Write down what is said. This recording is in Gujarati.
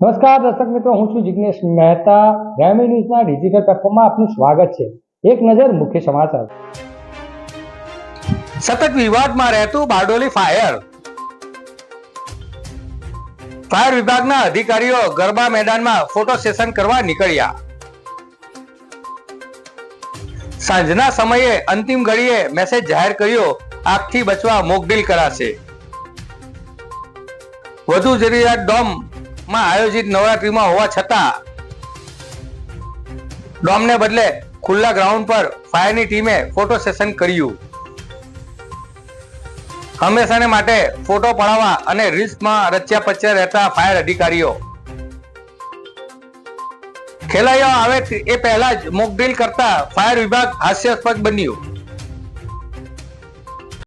નમસ્કાર દર્શક મિત્રો, હું છું જિગ્નેશ મહેતા. ગ્રામી ન્યૂઝના ડિજિટલ પ્લેટફોર્મમાં આપનું સ્વાગત છે. એક નજર મુખ્ય સમાચાર. સતત વિવાદમાં રહેતું બારડોલી ફાયર. ફાયર વિભાગના અધિકારીઓ ગરબા મેદાનમાં ફોટો સેશન કરવા નીકળ્યા. સાંજના સમયે અંતિમ ઘડીએ મેસેજ જાહેર કર્યો, આગથી બચવા મોકડીલ કરાશે. વધુ જરૂરિયાત ડોમમાં આયોજિત નવરાત્રીમાં હોવા છતાં ડોમને બદલે ખુલ્લા ગ્રાઉન્ડ પર ફાયરની ટીમે ફોટો સેશન કર્યું. હંમેશાને માટે ફોટો પડાવવા અને રિસ્કમાં રચ્યા પચ્યા રહેતા ફાયર અધિકારીઓ. ખેલાડીઓ આવે એ પહેલા જ મોક કરતા ફાયર વિભાગ હાસ્યાસ્પદ બન્યું.